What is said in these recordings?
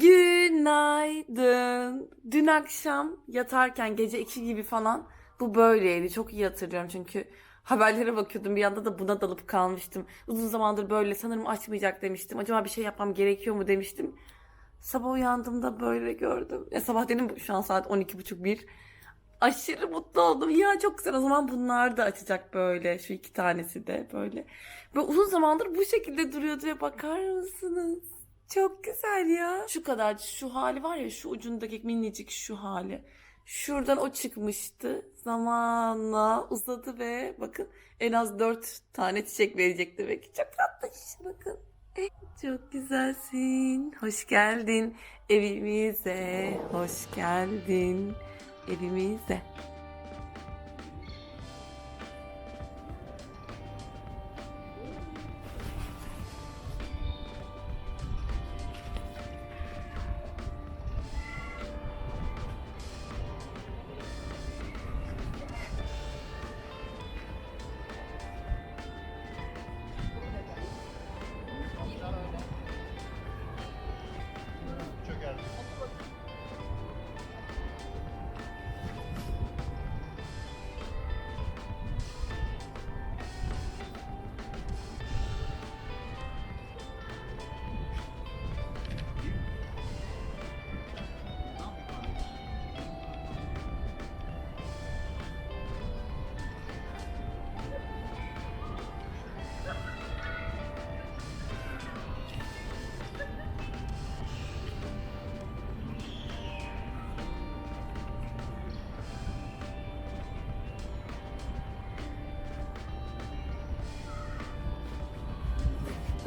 Günaydın. Dün akşam yatarken gece 2 gibi falan bu böyleydi. Çok iyi hatırlıyorum çünkü haberlere bakıyordum. Bir yanda da buna dalıp kalmıştım. Uzun zamandır böyle sanırım açmayacak demiştim. Acaba bir şey yapmam gerekiyor mu demiştim. Sabah uyandığımda böyle gördüm. Ya sabah dedim şu an saat 12.30-1. Aşırı mutlu oldum. Ya çok güzel. O zaman bunlar da açacak böyle. Şu iki tanesi de böyle. Ve uzun zamandır bu şekilde duruyordu ve bakar mısınız? Çok güzel ya. Şu kadar şu hali var ya şu ucundaki minicik şu hali. Şuradan o çıkmıştı. Zamanla uzadı ve bakın en az dört tane çiçek verecek demek. Çok tatlı işte bakın. Çok güzelsin. Hoş geldin evimize. Hoş geldin evimize.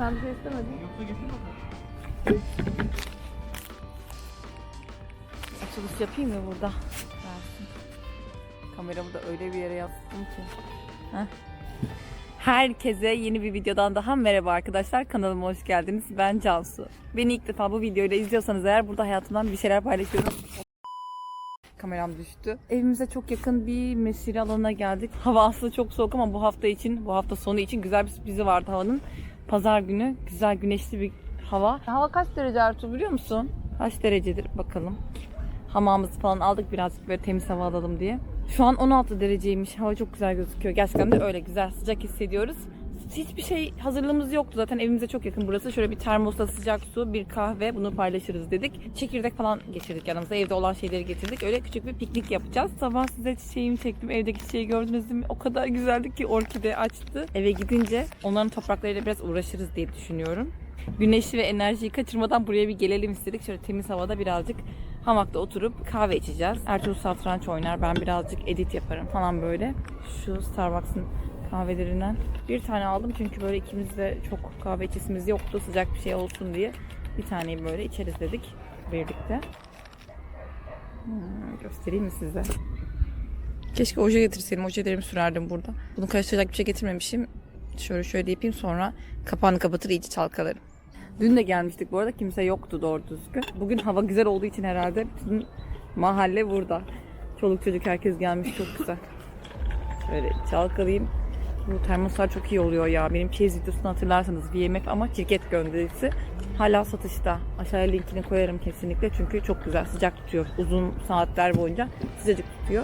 Sen bir şey istemedin. Açılış yapayım mı burada? Versin. Kameramı da öyle bir yere yansıttım ki. Heh. Herkese yeni bir videodan daha merhaba arkadaşlar. Kanalıma hoş geldiniz. Ben Cansu. Beni ilk defa bu videoyla izliyorsanız eğer burada hayatımdan bir şeyler paylaşıyorum. Kameram düştü. Evimize çok yakın bir mesire alanına geldik. Hava aslında çok soğuk ama bu hafta için, bu hafta sonu için güzel bir sürprizi vardı havanın. Pazar günü güzel güneşli bir hava. Hava kaç derece Ertuğ biliyor musun? Kaç derecedir bakalım. Hamamımızı falan aldık birazcık böyle temiz hava alalım diye. Şu an 16 dereceymiş. Hava çok güzel gözüküyor. Gerçekten de öyle güzel sıcak hissediyoruz. Hiçbir şey hazırlığımız yoktu. Zaten evimize çok yakın burası. Şöyle bir termosta sıcak su, bir kahve bunu paylaşırız dedik. Çekirdek falan geçirdik yanımıza. Evde olan şeyleri getirdik. Öyle küçük bir piknik yapacağız. Sabah size çiçeğimi çektim. Evdeki çiçeği gördünüz değil mi? O kadar güzeldi ki orkide açtı. Eve gidince onların topraklarıyla biraz uğraşırız diye düşünüyorum. Güneşi ve enerjiyi kaçırmadan buraya bir gelelim istedik. Şöyle temiz havada birazcık hamakta oturup kahve içeceğiz. Ertuğrul satranç oynar. Ben birazcık edit yaparım falan böyle. Şu Starbucks'ın kahvelerinden bir tane aldım çünkü böyle ikimiz de çok kahve içesimiz yoktu sıcak bir şey olsun diye bir taneyi böyle içeriz dedik birlikte. Hmm, göstereyim mi size? Keşke oje getirseydim. Ojelerimi sürerdim burada. Bunu karıştıracak bir şey getirmemişim. Şöyle şöyle yapayım sonra kapağını kapatır iyice çalkalarım. Dün de gelmiştik bu arada. Kimse yoktu doğru düzgün. Bugün hava güzel olduğu için herhalde bütün mahalle burada. Çoluk çocuk herkes gelmiş çok güzel. Şöyle çalkalayayım. Bu termoslar çok iyi oluyor ya. Benim çeyiz videosunu hatırlarsanız VMF ama şirket gönderisi. Hala satışta. Aşağıya linkini koyarım kesinlikle. Çünkü çok güzel sıcak tutuyor. Uzun saatler boyunca sıcacık tutuyor.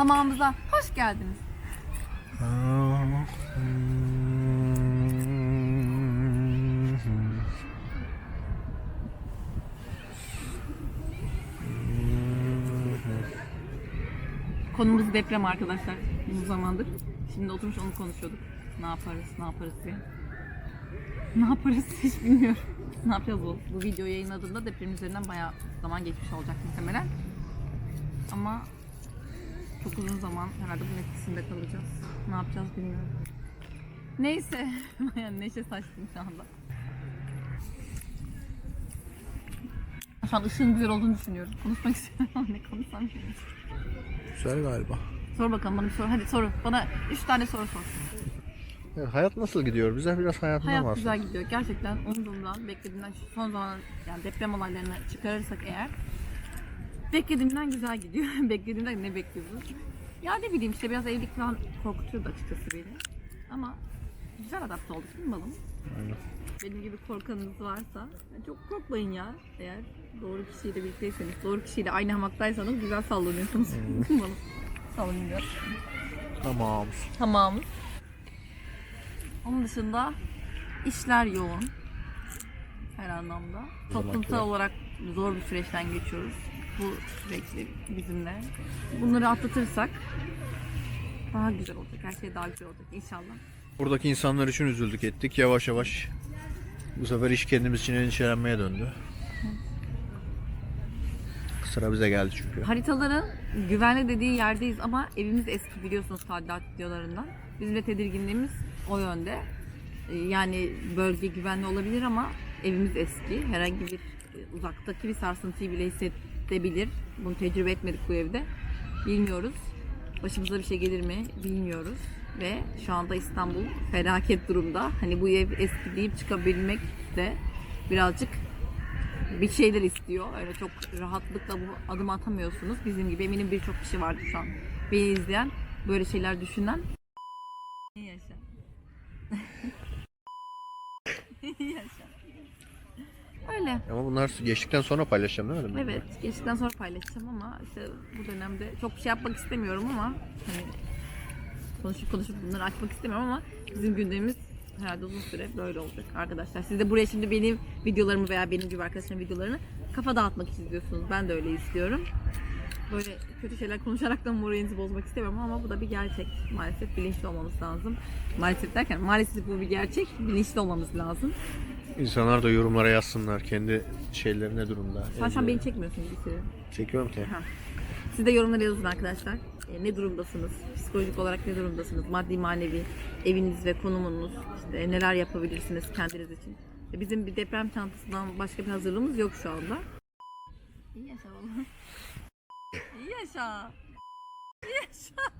Hamamımıza hoş geldiniz. Konumuz deprem arkadaşlar uzun zamandır. Şimdi oturmuş onu konuşuyorduk. Ne yaparız, ne yaparız diye. Ne yaparız hiç bilmiyorum. Ne yapacağız bu? Bu video yayınladığımda deprem üzerinden bayağı zaman geçmiş olacak muhtemelen. Ama çok uzun zaman herhalde bunun etkisinde kalacağız. Ne yapacağız bilmiyorum. Neyse. neşe saçtım şu anda. Şu an ışığın güzel olduğunu düşünüyorum. Konuşmak istiyorum ama ne konuşsam bilmiyorum. Güzel galiba. Sor bakalım bana bir soru. Hadi soru. Bana üç tane soru sor. Evet, hayat nasıl gidiyor? Bize biraz hayatından Hayat bahset. güzel gidiyor. Gerçekten umduğumdan, beklediğimden son zaman yani deprem olaylarını çıkarırsak eğer beklediğimden güzel gidiyor. beklediğimden ne bekliyoruz? Ya ne bileyim işte biraz evlilik falan korkutuyordu açıkçası beni. Ama güzel adapte olduk balım? Aynen. Benim gibi korkanınız varsa çok korkmayın ya. Eğer doğru kişiyle birlikteyseniz, doğru kişiyle aynı hamaktaysanız güzel sallanıyorsunuz. balım. Sallanıyor. Tamam. Tamam. Onun dışında işler yoğun. Her anlamda. Toplumsal olarak zor bir süreçten geçiyoruz. Bu sürekli bizimle. Bunları atlatırsak daha güzel olacak. Her şey daha güzel olacak inşallah. Buradaki insanlar için üzüldük ettik. Yavaş yavaş bu sefer iş kendimiz için endişelenmeye döndü. Sıra bize geldi çünkü. Haritaların güvenli dediği yerdeyiz ama evimiz eski biliyorsunuz tadilat videolarından. Bizim de tedirginliğimiz o yönde. Ee, Yani bölge güvenli olabilir ama evimiz eski. Herhangi bir e, uzaktaki bir sarsıntıyı bile hissedebilir. Bunu tecrübe etmedik bu evde. Bilmiyoruz. Başımıza bir şey gelir mi bilmiyoruz. Ve şu anda İstanbul felaket durumda. Hani bu ev eski deyip çıkabilmek de birazcık bir şeyler istiyor. Öyle çok rahatlıkla bu adım atamıyorsunuz. Bizim gibi eminim birçok kişi vardır şu an. Beni izleyen, böyle şeyler düşünen. İyi yaşa. İyi yaşa. Öyle. Ama bunlar geçtikten sonra paylaşacağım değil mi? Evet, geçtikten sonra paylaşacağım ama işte bu dönemde çok bir şey yapmak istemiyorum ama hani konuşup konuşup bunları açmak istemiyorum ama bizim gündemimiz herhalde uzun süre böyle olacak arkadaşlar. Siz de buraya şimdi benim videolarımı veya benim gibi arkadaşlarımın videolarını kafa dağıtmak için izliyorsunuz. Ben de öyle istiyorum. Böyle kötü şeyler konuşarak da moralinizi bozmak istemiyorum ama bu da bir gerçek. Maalesef bilinçli olmamız lazım. Maalesef derken maalesef bu bir gerçek. Bilinçli olmamız lazım. İnsanlar da yorumlara yazsınlar kendi şeyleri ne durumda. Sen şu an beni çekmiyorsun gibi hissediyorum. Çekiyorum ki. Siz de yorumlara yazın arkadaşlar. E, ne durumdasınız? Psikolojik olarak ne durumdasınız? Maddi manevi eviniz ve konumunuz. işte neler yapabilirsiniz kendiniz için? E, bizim bir deprem çantasından başka bir hazırlığımız yok şu anda. İyi yaşa valla. İyi yaşa. İyi yaşa.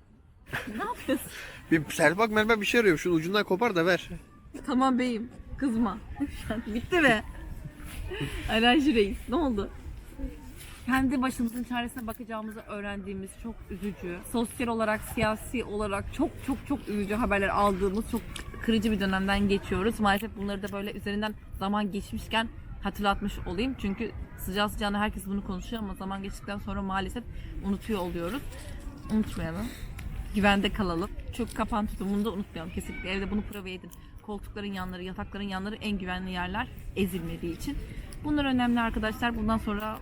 ne yapıyorsun? Bir Selbak mermer bir şey arıyor. Şu ucundan kopar da ver. Tamam beyim. Kızma. Bitti mi? Alerji reis. Ne oldu? Kendi başımızın çaresine bakacağımızı öğrendiğimiz çok üzücü, sosyal olarak, siyasi olarak çok çok çok üzücü haberler aldığımız çok kırıcı bir dönemden geçiyoruz. Maalesef bunları da böyle üzerinden zaman geçmişken hatırlatmış olayım. Çünkü sıcağı sıcağına herkes bunu konuşuyor ama zaman geçtikten sonra maalesef unutuyor oluyoruz. Unutmayalım. Güvende kalalım. Çok kapan tutumunu da unutmayalım kesinlikle. Evde bunu prova edin. Koltukların yanları, yatakların yanları en güvenli yerler ezilmediği için. Bunlar önemli arkadaşlar. Bundan sonra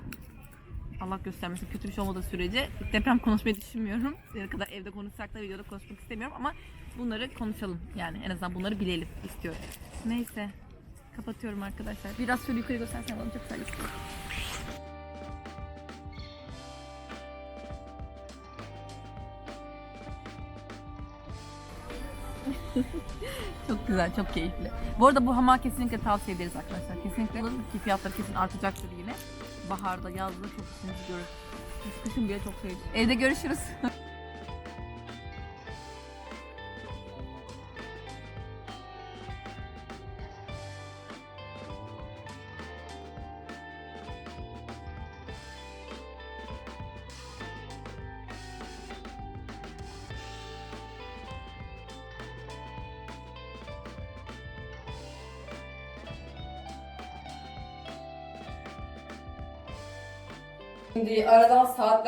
Allah göstermesin kötü bir şey olmadığı sürece deprem konuşmayı düşünmüyorum. Ne kadar evde konuşsak da videoda konuşmak istemiyorum ama bunları konuşalım. Yani en azından bunları bilelim istiyorum. Neyse. Kapatıyorum arkadaşlar. Biraz şöyle yukarı göstersen bana çok güzel Çok güzel, çok keyifli. Bu arada bu hamağı kesinlikle tavsiye ederiz arkadaşlar. Kesinlikle alın ki fiyatları kesin artacaktır yine. Baharda, yazda çok işimizi görür. Kışın bile çok sevdik. Evde görüşürüz.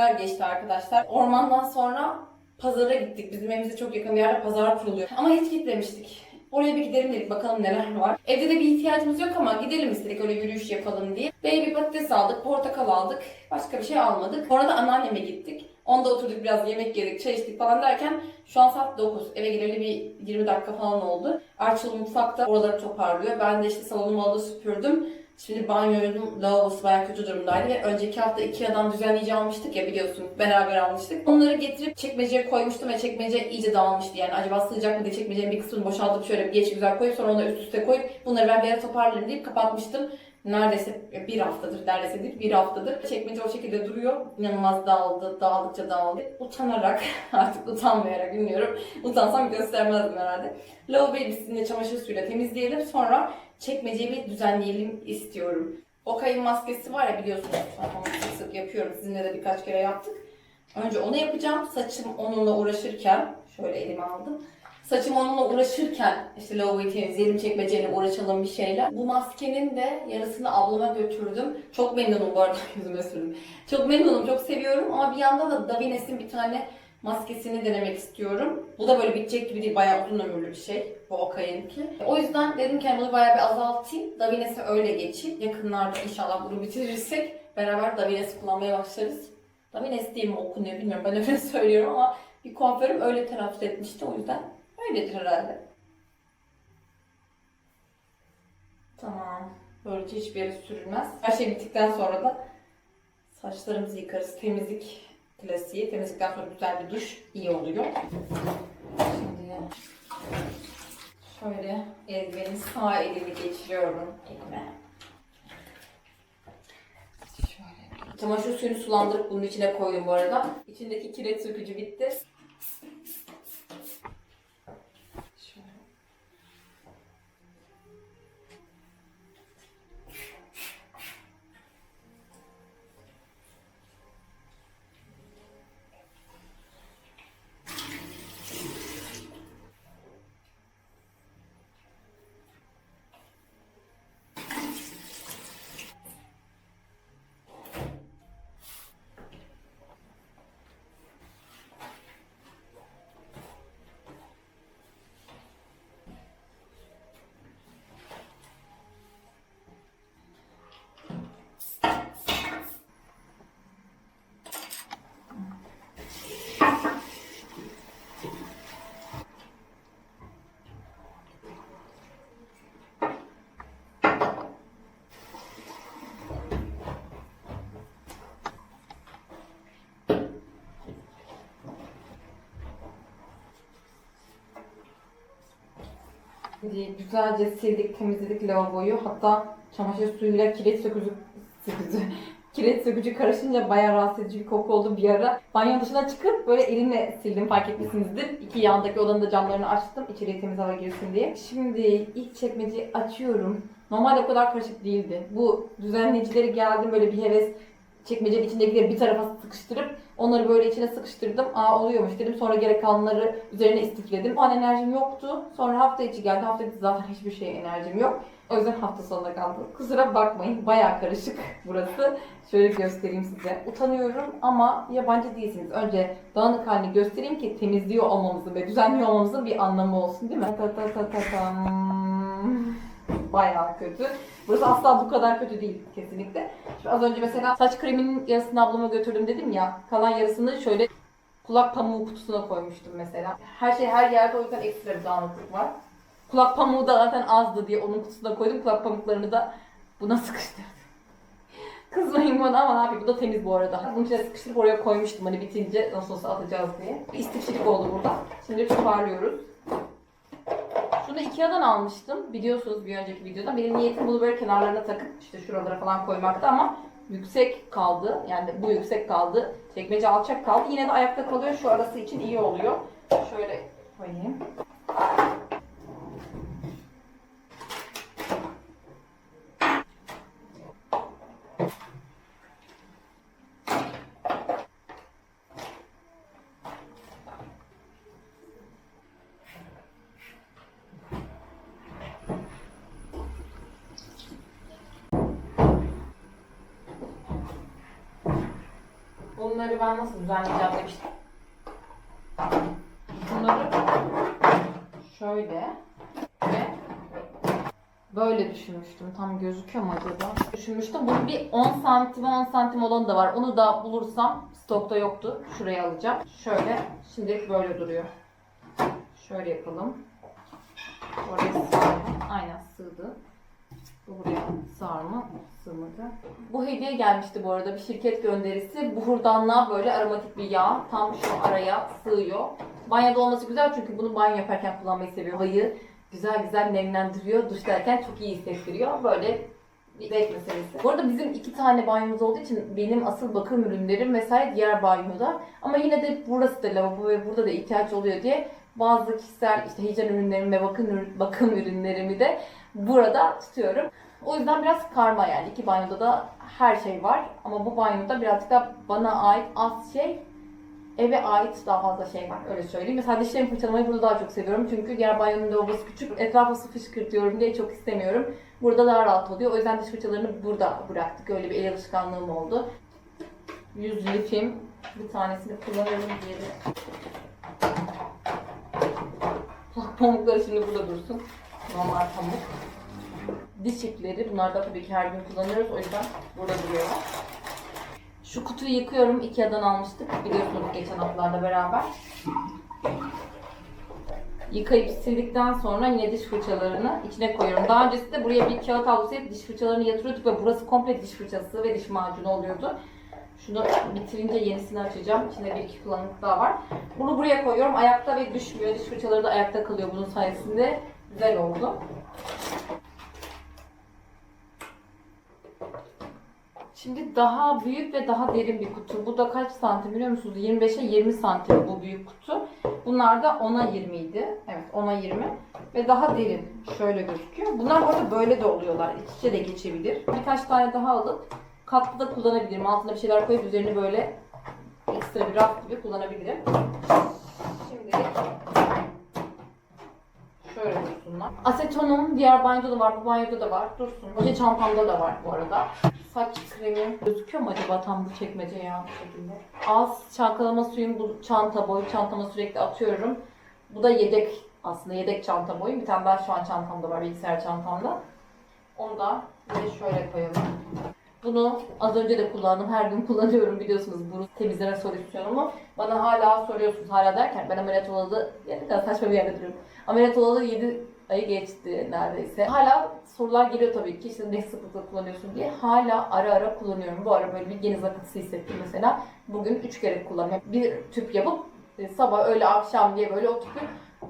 saatler geçti arkadaşlar. Ormandan sonra Pazara gittik. Bizim evimize çok yakın bir yerde pazar kuruluyor. Ama hiç gitmemiştik. Oraya bir gidelim dedik bakalım neler var. Evde de bir ihtiyacımız yok ama gidelim istedik öyle yürüyüş yapalım diye. Baby patates aldık, portakal aldık. Başka bir şey almadık. Sonra da anneanneme gittik. Onda oturduk biraz yemek yedik, çay içtik falan derken şu an saat 9. Eve geleli bir 20 dakika falan oldu. Arçıl mutfakta oraları toparlıyor. Ben de işte salonumu alıp süpürdüm. Şimdi banyoyum lavabosu bayağı kötü durumdaydı ve önceki hafta Ikea'dan düzenleyici almıştık ya biliyorsun beraber almıştık. Onları getirip çekmeceye koymuştum ve çekmece iyice dağılmıştı yani acaba sığacak mı diye çekmecenin bir kısmını boşaltıp şöyle bir geç güzel koyup sonra onları üst üste koyup bunları ben bir ara toparlarım deyip kapatmıştım. Neredeyse bir haftadır, neredeyse değil bir haftadır. Çekmece o şekilde duruyor. İnanılmaz dağıldı, dağıldıkça dağıldı. Utanarak, artık utanmayarak bilmiyorum. Utansam göstermezdim herhalde. Lavaboyu biz çamaşır suyuyla temizleyelim. Sonra çekmeceyi bir düzenleyelim istiyorum. O kayın maskesi var ya biliyorsunuz. Ben sık sık yapıyorum. Sizinle de birkaç kere yaptık. Önce onu yapacağım. Saçım onunla uğraşırken şöyle elime aldım. Saçım onunla uğraşırken işte lavaboyu temizleyelim, çekmeceyle uğraşalım bir şeyler. Bu maskenin de yarısını ablama götürdüm. Çok memnunum bu arada yüzüme sürdüm. Çok memnunum, çok seviyorum ama bir yandan da Davines'in bir tane maskesini denemek istiyorum. Bu da böyle bitecek gibi değil, bayağı uzun ömürlü bir şey. Bu Okay'ınki. O yüzden dedim ki bunu bayağı bir azaltayım. Davines'e öyle geçeyim. Yakınlarda inşallah bunu bitirirsek beraber Davines kullanmaya başlarız. Davines diye mi okunuyor bilmiyorum. Ben öyle söylüyorum ama bir kuaförüm öyle telaffuz etmişti. O yüzden öyledir herhalde. Tamam. Böylece hiçbir yere sürülmez. Her şey bittikten sonra da saçlarımızı yıkarız. Temizlik klasiği. Temizlikten sonra güzel bir duş iyi oluyor. Şimdi şöyle eldivenin sağ elini geçiriyorum elime. Şöyle. Çamaşır suyunu sulandırıp bunun içine koydum bu arada. İçindeki kireç sökücü bitti. Güzelce sildik, temizledik lavaboyu. Hatta çamaşır suyuyla kireç sökücü, sökücü kireç sökücü karışınca bayağı rahatsız edici bir koku oldu bir ara. Banyo dışına çıkıp böyle elimle sildim fark etmişsinizdir. İki yandaki odanın da camlarını açtım içeriye temiz hava girsin diye. Şimdi ilk çekmeceyi açıyorum. Normalde o kadar karışık değildi. Bu düzenleyicileri geldim böyle bir heves çekmecenin içindekileri bir tarafa sıkıştırıp onları böyle içine sıkıştırdım. Aa oluyormuş dedim. Sonra gerek kalanları üzerine istifledim. O an enerjim yoktu. Sonra hafta içi geldi. Hafta içi zaten hiçbir şeye enerjim yok. O yüzden hafta sonuna kaldı. Kusura bakmayın. Bayağı karışık burası. Şöyle göstereyim size. Utanıyorum ama yabancı değilsiniz. Önce dağınık halini göstereyim ki temizliyor olmamızın ve düzenliyor olmamızın bir anlamı olsun değil mi? Ta ta ta ta tam. Bayağı kötü. Burası asla bu kadar kötü değil kesinlikle. Şimdi az önce mesela saç kreminin yarısını ablama götürdüm dedim ya. Kalan yarısını şöyle kulak pamuğu kutusuna koymuştum mesela. Her şey her yerde o yüzden ekstra bir dağınıklık var. Kulak pamuğu da zaten azdı diye onun kutusuna koydum. Kulak pamuklarını da buna sıkıştırdım. Kızmayın bana ama ne yapayım bu da temiz bu arada. Bunun içine sıkıştırıp oraya koymuştum hani bitince nasıl olsa atacağız diye. İstifçilik oldu burada. Şimdi toparlıyoruz. Şunu Ikea'dan almıştım. Biliyorsunuz bir önceki videoda. Benim niyetim bunu böyle kenarlarına takıp işte şuralara falan koymakta ama yüksek kaldı. Yani bu yüksek kaldı. Çekmece alçak kaldı. Yine de ayakta kalıyor. Şu arası için iyi oluyor. Şöyle koyayım. Bunları ben nasıl düzenleyeceğim demiştim. Bunları şöyle ve böyle düşünmüştüm. Tam gözüküyor mu acaba? Düşünmüştüm. Bunun bir 10 santim 10 santim olanı da var. Onu da bulursam stokta yoktu. Şuraya alacağım. Şöyle şimdilik böyle duruyor. Şöyle yapalım. Oraya sığdı. Aynen sığdı. Bu buraya sığar mı? Sığmadı. Bu hediye gelmişti bu arada. Bir şirket gönderisi. Buhurdanlığa böyle aromatik bir yağ. Tam şu araya sığıyor. Banyoda olması güzel çünkü bunu banyo yaparken kullanmayı seviyorum. Havayı güzel güzel nemlendiriyor. Duş derken çok iyi hissettiriyor. Böyle zevk meselesi. Bu arada bizim iki tane banyomuz olduğu için benim asıl bakım ürünlerim vesaire diğer banyoda. Ama yine de burası da lavabo ve burada da ihtiyaç oluyor diye bazı kişisel işte hijyen ürünlerimi ve bakım, bakım ürünlerimi de burada tutuyorum. O yüzden biraz karma yani. iki banyoda da her şey var. Ama bu banyoda birazcık da bana ait az şey, eve ait daha fazla şey var. Öyle söyleyeyim. Mesela dişlerimi fırçalamayı burada daha çok seviyorum. Çünkü diğer banyonun lavabosu küçük. Etrafa su fışkırtıyorum diye çok istemiyorum. Burada daha rahat oluyor. O yüzden diş fırçalarını burada bıraktık. Öyle bir el alışkanlığım oldu. Yüz lifim. Bir tanesini kullanıyorum diğeri. Pamukları şimdi burada dursun. Normal pamuk. Diş ipleri. Bunlar da tabii ki her gün kullanıyoruz. O yüzden burada duruyorlar. Şu kutuyu yıkıyorum. Ikea'dan almıştık. Biliyorsunuz geçen haftalarda beraber. Yıkayıp sildikten sonra yine diş fırçalarını içine koyuyorum. Daha öncesinde buraya bir kağıt havlusu diş fırçalarını yatırıyorduk ve burası komple diş fırçası ve diş macunu oluyordu. Şunu bitirince yenisini açacağım. İçinde bir iki kullanımlık daha var. Bunu buraya koyuyorum. Ayakta ve düşmüyor. Diş fırçaları da ayakta kalıyor bunun sayesinde. Güzel oldu. Şimdi daha büyük ve daha derin bir kutu. Bu da kaç santim biliyor musunuz? 25'e 20 santim bu büyük kutu. Bunlar da 10'a 20 idi. Evet 10'a 20. Ve daha derin. Şöyle gözüküyor. Bunlar bu arada böyle de oluyorlar. İç içe de geçebilir. Birkaç tane daha alıp katlı da kullanabilirim. Altına bir şeyler koyup üzerini böyle ekstra bir raf gibi kullanabilirim. Şimdi şöyle dursunlar. Asetonum diğer banyoda da var, bu banyoda da var. Dursun. Oje çantamda da var bu arada. Saç kremi gözüküyor mu acaba tam bu çekmece ya bu şekilde? Az çalkalama suyum bu çanta boy. Çantama sürekli atıyorum. Bu da yedek aslında yedek çanta boyu. Bir tane daha şu an çantamda var bilgisayar çantamda. Onu da şöyle koyalım. Bunu az önce de kullandım. Her gün kullanıyorum biliyorsunuz bunu temizleme solüsyonumu. Bana hala soruyorsunuz hala derken ben ameliyat olalı yani biraz saçma bir yerde duruyorum. Ameliyat olalı 7 ayı geçti neredeyse. Hala sorular geliyor tabii ki işte ne sıklıkla kullanıyorsun diye. Hala ara ara kullanıyorum. Bu ara böyle bir geniz akıntısı hissettim mesela. Bugün 3 kere kullanıyorum. Bir tüp yapıp e, sabah öğle akşam diye böyle o tüpü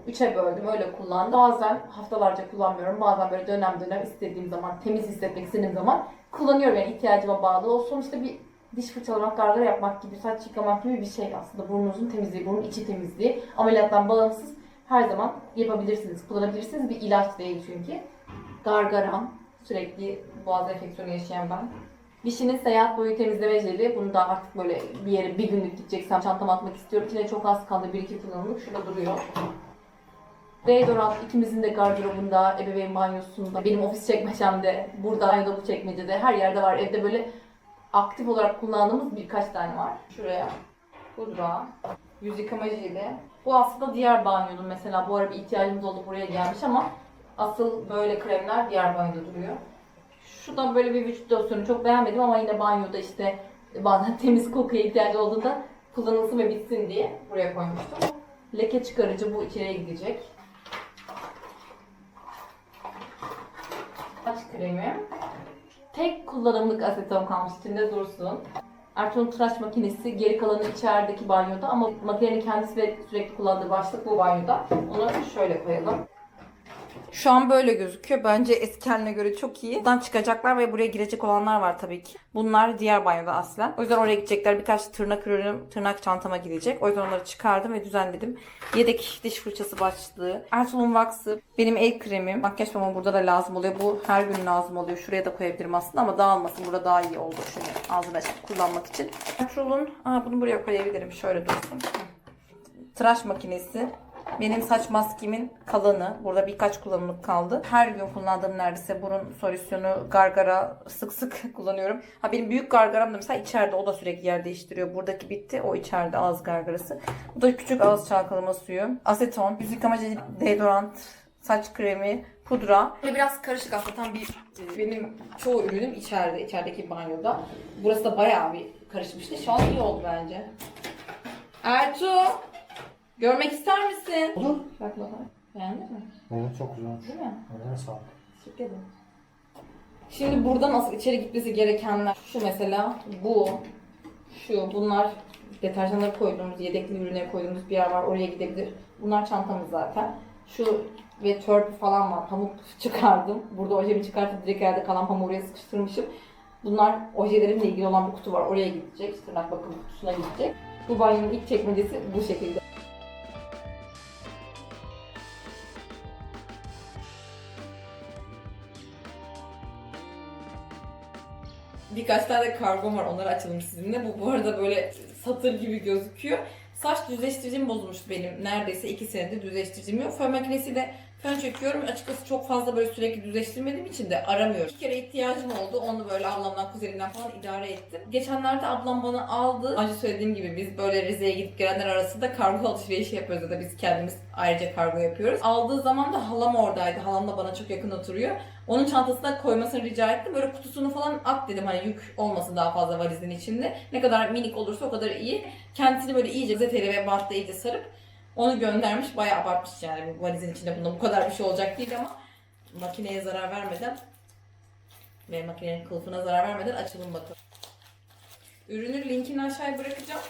üçe böldüm öyle kullandım. Bazen haftalarca kullanmıyorum. Bazen böyle dönem dönem istediğim zaman temiz hissetmek istediğim zaman kullanıyorum yani ihtiyacıma bağlı. O sonuçta bir diş fırçalamak, gargara yapmak gibi, saç yıkamak gibi bir şey aslında. Burnunuzun temizliği, burnun içi temizliği. Ameliyattan bağımsız her zaman yapabilirsiniz, kullanabilirsiniz. Bir ilaç değil çünkü. Gargaram, sürekli boğaz enfeksiyonu yaşayan ben. Dişinin seyahat boyu temizleme jeli. Bunu da artık böyle bir yere bir günlük gideceksem çantama atmak istiyorum. İçine çok az kaldı. Bir iki kullanımlık. Şurada duruyor. Deodorant ikimizin de gardırobunda, ebeveyn banyosunda, benim ofis çekmecemde, burada ya da bu çekmecede her yerde var. Evde böyle aktif olarak kullandığımız birkaç tane var. Şuraya pudra, yüz yıkama jeli. Bu aslında diğer banyonun mesela bu ara bir ihtiyacımız oldu buraya gelmiş ama asıl böyle kremler diğer banyoda duruyor. Şuradan böyle bir vücut losyonu çok beğenmedim ama yine banyoda işte bazen temiz kokuya ihtiyacı olduğunda kullanılsın ve bitsin diye buraya koymuştum. Leke çıkarıcı bu içeriye gidecek. Saç kremi. Tek kullanımlık aseton kalmış içinde dursun. Ertuğrul tıraş makinesi geri kalanı içerideki banyoda ama makinenin kendisi ve sürekli kullandığı başlık bu banyoda. Onu şöyle koyalım. Şu an böyle gözüküyor. Bence eski haline göre çok iyi. Buradan çıkacaklar ve buraya girecek olanlar var tabii ki. Bunlar diğer banyoda aslen. O yüzden oraya gidecekler. Birkaç tırnak ürünüm tırnak çantama gidecek. O yüzden onları çıkardım ve düzenledim. Yedek diş fırçası başlığı. Ertuğrul'un Wax'ı. Benim el kremim. Makyaj pamuğu burada da lazım oluyor. Bu her gün lazım oluyor. Şuraya da koyabilirim aslında ama dağılmasın. Burada daha iyi oldu. Şöyle ağzını açıp kullanmak için. Ertuğrul'un... Aa, bunu buraya koyabilirim. Şöyle dursun. Tıraş makinesi. Benim saç maskemin kalanı. Burada birkaç kullanımlık kaldı. Her gün kullandığım neredeyse burun solüsyonu gargara sık sık kullanıyorum. Ha benim büyük gargaram da mesela içeride o da sürekli yer değiştiriyor. Buradaki bitti. O içeride ağız gargarası. Bu da küçük ağız çalkalama suyu. Aseton, yüz yıkama deodorant, saç kremi, pudra. Böyle biraz karışık aslında tam bir e, benim çoğu ürünüm içeride, içerideki banyoda. Burası da bayağı bir karışmıştı. Şu an iyi oldu bence. Ertuğ, görmek ister misin? Olur. Bak bakalım. Beğendin mi? Evet çok güzel olmuş. Değil mi? Eline sağlık. Teşekkür ederim. Şimdi buradan asıl içeri gitmesi gerekenler şu mesela bu, şu bunlar deterjanları koyduğumuz, yedekli ürünleri koyduğumuz bir yer var oraya gidebilir. Bunlar çantamız zaten. Şu ve törpü falan var. Pamuk çıkardım. Burada ojemi çıkartıp direkt yerde kalan pamuğu oraya sıkıştırmışım. Bunlar ojelerimle ilgili olan bir kutu var. Oraya gidecek. Tırnak bakım kutusuna gidecek. Bu banyonun ilk çekmecesi bu şekilde. Birkaç tane kargom var. Onları açalım sizinle. Bu bu arada böyle satır gibi gözüküyor. Saç düzleştiricim bozulmuştu benim. Neredeyse 2 senedir düzleştiricim yok. Fön makinesiyle fön çekiyorum. Açıkçası çok fazla böyle sürekli düzleştirmediğim için de aramıyorum. Bir kere ihtiyacım oldu. Onu böyle ablamdan, kuzenimden falan idare ettim. Geçenlerde ablam bana aldı. Önce söylediğim gibi biz böyle Rize'ye gidip gelenler arasında kargo alışverişi yapıyoruz ya da biz kendimiz ayrıca kargo yapıyoruz. Aldığı zaman da halam oradaydı. Halam da bana çok yakın oturuyor. Onun çantasına koymasını rica ettim. Böyle kutusunu falan at dedim hani yük olmasın daha fazla valizin içinde. Ne kadar minik olursa o kadar iyi. Kendisini böyle iyice zeteli ve bantla iyice sarıp onu göndermiş. Bayağı abartmış yani bu valizin içinde bunda bu kadar bir şey olacak değil ama makineye zarar vermeden ve makinenin kılıfına zarar vermeden açalım bakalım. Ürünün linkini aşağıya bırakacağım.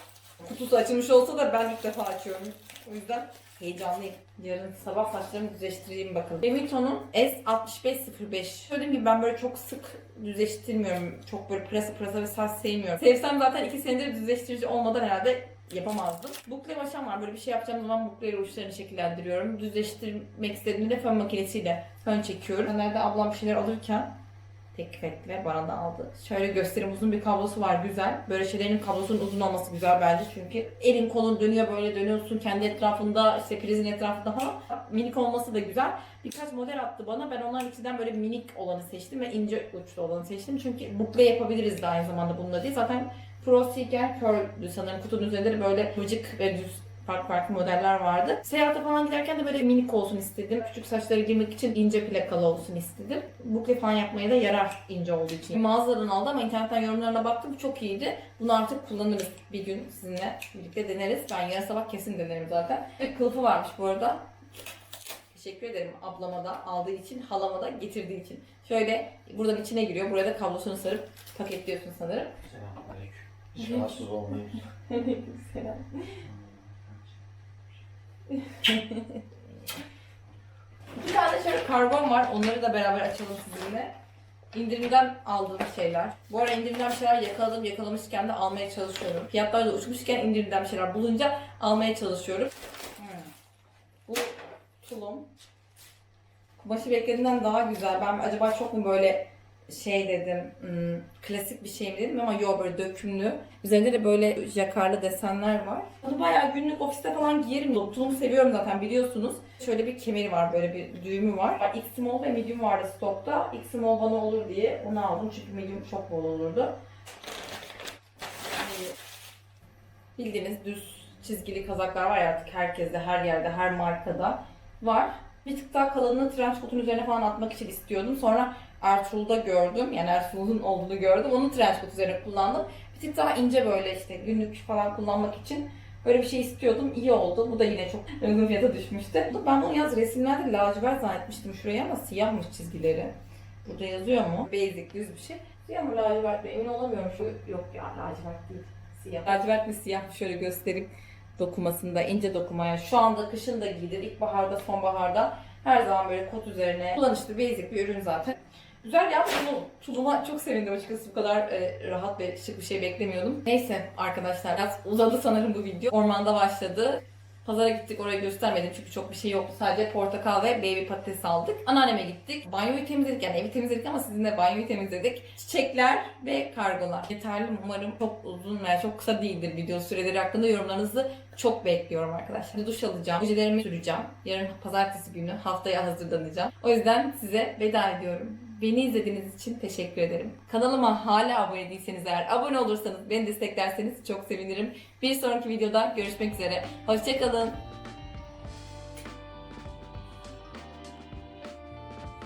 Kutusu açılmış olsa da ben ilk defa açıyorum. O yüzden heyecanlıyım. Yarın sabah saçlarımı düzleştireyim bakalım. Remito'nun S6505. Söylediğim gibi ben böyle çok sık düzleştirmiyorum. Çok böyle pırasa pırasa ve saç sevmiyorum. Sevsem zaten iki senedir düzleştirici olmadan herhalde yapamazdım. Bukle başam var. Böyle bir şey yapacağım zaman bukleyle uçlarını şekillendiriyorum. Düzleştirmek istediğimde de fön makinesiyle fön çekiyorum. Nerede ablam bir şeyler alırken teklif etti ve bana da aldı. Şöyle göstereyim uzun bir kablosu var güzel. Böyle şeylerin kablosunun uzun olması güzel bence çünkü elin kolun dönüyor böyle dönüyorsun kendi etrafında işte prizin etrafında falan. Minik olması da güzel. Birkaç model attı bana. Ben onların içinden böyle minik olanı seçtim ve ince uçlu olanı seçtim. Çünkü bukle yapabiliriz de aynı zamanda bununla değil. Zaten Pro Seeker Curl'dü sanırım kutunun üzerinde de böyle vıcık ve düz farklı farklı modeller vardı. Seyahate falan giderken de böyle minik olsun istedim. Küçük saçları girmek için ince plakalı olsun istedim. Bukle falan yapmaya da yarar ince olduğu için. Mağazadan aldım ama internetten yorumlarına baktım. Çok iyiydi. Bunu artık kullanırız bir gün sizinle birlikte deneriz. Ben yarın sabah kesin denerim zaten. Ve kılıfı varmış bu arada. Teşekkür ederim ablama da aldığı için, halama da getirdiği için. Şöyle buradan içine giriyor. Buraya da kablosunu sarıp paketliyorsun sanırım. Selamünaleyküm. Hiç rahatsız olmayayım. Selam. Bir tane şöyle karbon var. Onları da beraber açalım sizinle. İndirimden aldığım şeyler. Bu ara indirimden bir şeyler yakaladım. Yakalamışken de almaya çalışıyorum. Fiyatlar da uçmuşken indirimden bir şeyler bulunca almaya çalışıyorum. Hmm. Bu tulum. Kumaşı beklediğimden daha güzel. Ben acaba çok mu böyle şey dedim, hmm, klasik bir şey mi dedim ama yok böyle dökümlü. Üzerinde de böyle jakarlı desenler var. Bunu bayağı günlük ofiste falan giyerim. Tulumu seviyorum zaten biliyorsunuz. Şöyle bir kemeri var, böyle bir düğümü var. X small ve medium vardı stokta. X small bana olur diye onu aldım çünkü medium çok bol olurdu. Bildiğiniz düz çizgili kazaklar var ya artık herkeste, her yerde, her markada var. Bir tık daha kalınlığı trench coat'un üzerine falan atmak için istiyordum. Sonra Ertuğrul'da gördüm. Yani Ertuğrul'un olduğunu gördüm. Onu trench coat üzerine kullandım. Bir tık daha ince böyle işte günlük falan kullanmak için böyle bir şey istiyordum. İyi oldu. Bu da yine çok uygun fiyata düşmüştü. Ben bunu yaz resimlerde lacivert zannetmiştim şuraya ama siyahmış çizgileri. Burada yazıyor mu? Basic düz bir şey. Siyah mı lacivert mi? Emin olamıyorum. Şu yok ya lacivert değil. Siyah. Lacivert mi siyah mı? Şöyle göstereyim dokumasında, ince dokumaya. Şu anda kışın da giyilir. İlkbaharda, sonbaharda her zaman böyle kot üzerine kullanışlı basic bir ürün zaten. Güzel ya bunu tuluma çok sevindim açıkçası bu kadar e, rahat ve şık bir şey beklemiyordum. Neyse arkadaşlar biraz uzadı sanırım bu video. Ormanda başladı. Pazara gittik orayı göstermedim çünkü çok bir şey yoktu. Sadece portakal ve baby patates aldık. Anneanneme gittik. Banyoyu temizledik yani evi temizledik ama sizinle banyoyu temizledik. Çiçekler ve kargolar. Yeterli umarım çok uzun veya çok kısa değildir video süreleri hakkında yorumlarınızı çok bekliyorum arkadaşlar. Şimdi duş alacağım. Ojelerimi süreceğim. Yarın pazartesi günü haftaya hazırlanacağım. O yüzden size veda ediyorum. Beni izlediğiniz için teşekkür ederim. Kanalıma hala abone değilseniz eğer abone olursanız beni desteklerseniz çok sevinirim. Bir sonraki videoda görüşmek üzere. Hoşçakalın.